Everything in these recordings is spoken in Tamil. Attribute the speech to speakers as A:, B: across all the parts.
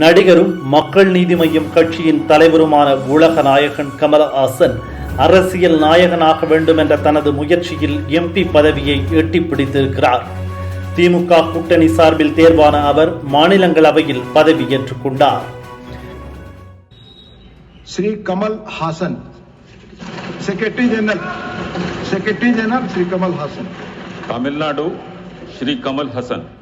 A: நடிகரும் மக்கள் நீதி மய்யம் கட்சியின் தலைவருமான உலக நாயகன் கமல்ஹாசன் அரசியல் நாயகனாக வேண்டும் என்ற தனது முயற்சியில் எம்பி பதவியை எட்டி திமுக கூட்டணி சார்பில் தேர்வான அவர் மாநிலங்களவையில் பதவி ஏற்றுக் கொண்டார்.
B: Shri Kamal Haasan secretary general secretary general Shri Kamal Haasan
C: Tamil Nadu Shri Kamal Haasan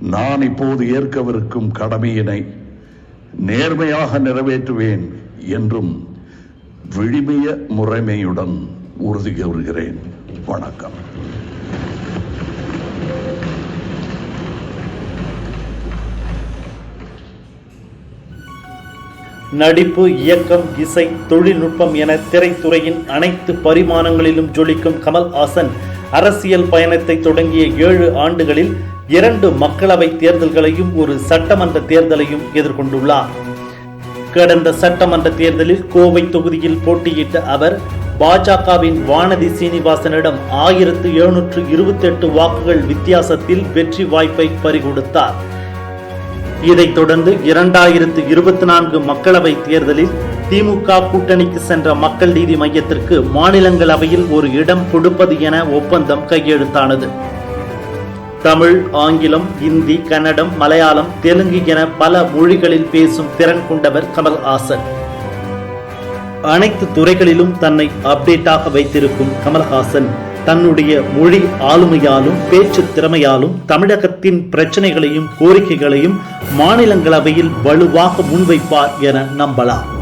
D: நான் இப்போது ஏற்கவிருக்கும் கடமையினை நேர்மையாக நிறைவேற்றுவேன் என்றும் விழிமைய முறைமையுடன் உறுதி கூறுகிறேன். வணக்கம்.
A: நடிப்பு இயக்கம் இசை தொழில்நுட்பம் என திரைத்துறையின் அனைத்து பரிமாணங்களிலும் ஜொலிக்கும் கமல்ஹாசன் அரசியல் பயணத்தை தொடங்கிய ஏழு ஆண்டுகளில் இரண்டு மக்களவை தேர்தல்களையும் ஒரு சட்டமன்ற தேர்தலையும் எதிர்கொண்டுள்ளார். கடந்த சட்டமன்ற தேர்தலில் கோவை தொகுதியில் போட்டியிட்ட அவர் பாஜகவின் வானதி சீனிவாசனிடம் ஆயிரத்து எழுநூற்று இருபத்தி எட்டு வாக்குகள் வித்தியாசத்தில் வெற்றி வாய்ப்பை பறிகொடுத்தார். இதைத் தொடர்ந்து இரண்டாயிரத்து இருபத்தி நான்கு மக்களவை தேர்தலில் திமுக கூட்டணிக்கு சென்ற மக்கள் நீதி மையத்திற்கு மாநிலங்களவையில் ஒரு இடம் கொடுப்பது என ஒப்பந்தம் கையெழுத்தானது. தமிழ் ஆங்கிலம் இந்தி கன்னடம் மலையாளம் தெலுங்கு என பல மொழிகளில் பேசும் திறன் கொண்டவர் கமல்ஹாசன். அனைத்து துறைகளிலும் தன்னை அப்டேட்டாக வைத்திருக்கும் கமல்ஹாசன் தன்னுடைய மொழி ஆளுமையாலும் பேச்சு திறமையாலும் தமிழகத்தின் பிரச்சனைகளையும் கோரிக்கைகளையும் மாநிலங்களவையில் வலுவாக முன்வைப்பார் என நம்பலாம்.